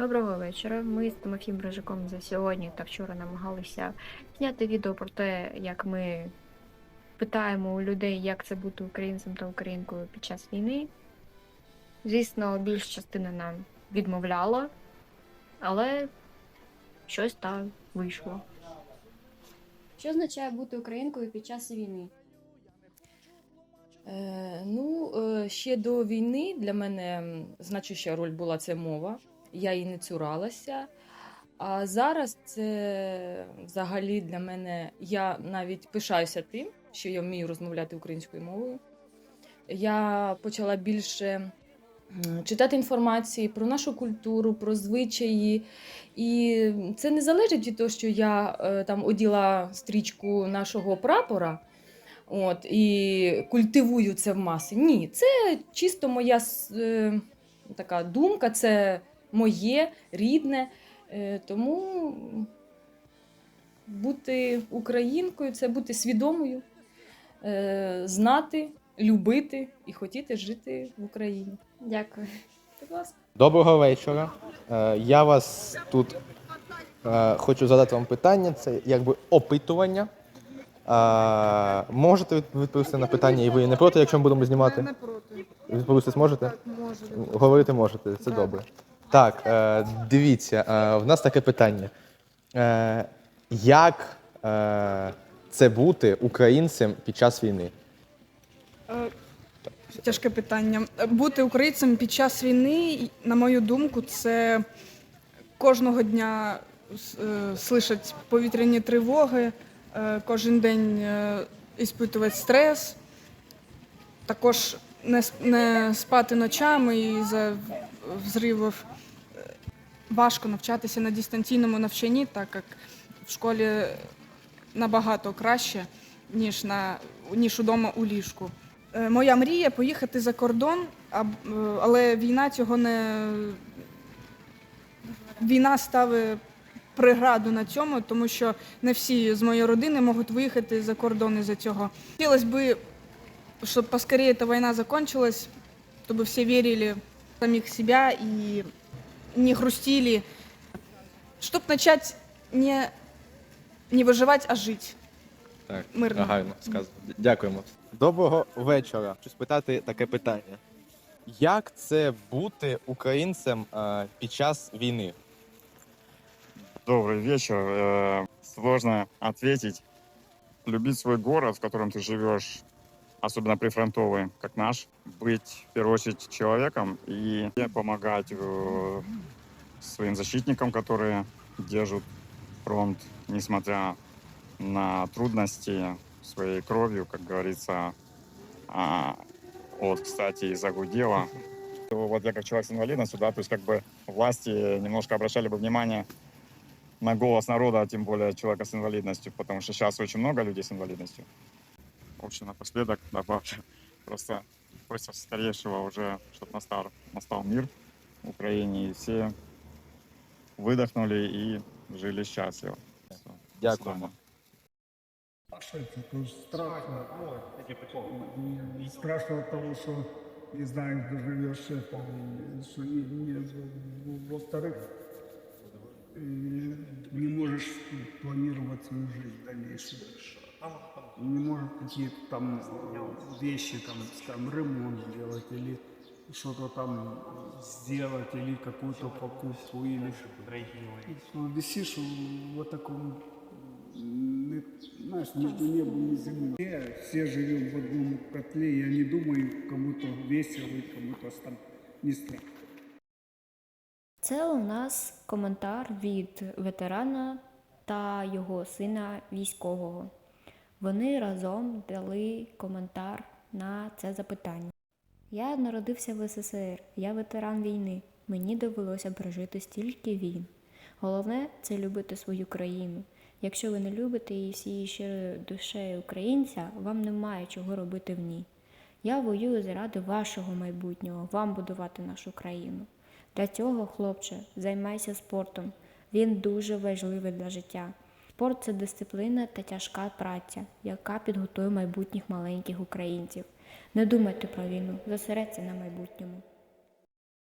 Доброго вечора. Ми з Тимофієм Брижиком за сьогодні та вчора намагалися зняти відео про те, як ми питаємо у людей, як це бути українцем та українкою під час війни. Звісно, більш частина нам відмовляла, але щось так вийшло. Що означає бути українкою під час війни? Е, ну, е, ще до війни для мене значуща роль була це мова. Я її не цуралася. А зараз це взагалі для мене. Я навіть пишаюся тим, що я вмію розмовляти українською мовою. Я почала більше читати інформації про нашу культуру, про звичаї. І це не залежить від того, що я е, там оділа стрічку нашого прапора. От, і культивую це в маси. Ні, це чисто моя е, така думка, це моє рідне. Е, тому бути українкою це бути свідомою, е, знати, любити і хотіти жити в Україні. Дякую. Будь ласка. Доброго вечора. Е, Я вас тут хочу задати вам питання. Це якби опитування. Можете відповісти на питання, і ви не проти, якщо ми будемо знімати? Не проти. Відповісти зможете? Так. Говорити можете, це Так. добре. Так, е, дивіться, е, в нас таке питання. Е, Як е, це бути українцем під час війни? Е, Тяжке питання. Бути українцем під час війни, на мою думку, це кожного дня е, слышать повітряні тривоги, е, кожен день е, іспитувати стрес, також не, не спати ночами і за взривів. Е, Важко навчатися на дистанційному навчанні, так як в школі набагато краще, ніж, на, ніж удома у ліжку. Е, Моя мрія поїхати за кордон, е, але війна цього не. Війна ставить преграду на цьому, тому що не всі з моєї родини можуть виїхати за кордон із-за цього. Хотілося б, щоб поскорее эта війна закончилась, щоб всі вірили в самих себя і не грустили, щоб почати не, не виживати, а жити. Так, Мирно. гарно сказано. Дякуємо. Доброго вечора. Хочу спитати таке питання. Як це бути українцем е, під час війни? Добрый вечер. Э, Сложно ответить. Любить свой город, в котором ты живешь, Особенно прифронтовый, как наш, быть в первую очередь человеком и помогать э, своим защитникам, которые держат фронт, несмотря на трудности своей кровью, как говорится. А, Вот, кстати, и загудело. Вот я как человек с инвалидностью, да, то есть как бы власти немножко обращали бы внимание на голос народа, а тем более человека с инвалидностью, потому что сейчас очень много людей с инвалидностью. В общем, напоследок добавлю. Просто просим скорейшего уже, чтобы настал, настал мир в Украине, и все выдохнули и жили счастливо. Дякую. Що страшно? Страшно від того, що не знаєш, де живеш, що не, не, во вторых э, не можешь планировать свою жизнь дальнейшую. Не можешь какие-то там э, вещи, там, скажем, ремонт сделать или что-то там сделать, или какую-то покупку, или Ну, висишь в таком не- знаешь, между небом и землей. Все, все живем в одном котле, я не думаю, кому-то весело кому-то там не страшно. Це у нас коментар від ветерана та його сина військового. Вони разом дали коментар на це запитання. Я народився в СССР, я ветеран війни. Мені довелося пережити стільки війн. Головне це любити свою країну. Якщо ви не любите її всією щирою душею українця, вам немає чого робити в ній. Я воюю заради вашого майбутнього, вам будувати нашу країну. Для цього, хлопче, займайся спортом. Він дуже важливий для життя. Спорт це дисципліна та тяжка праця, яка підготує майбутніх маленьких українців. Не думайте про війну, зосередься на майбутньому.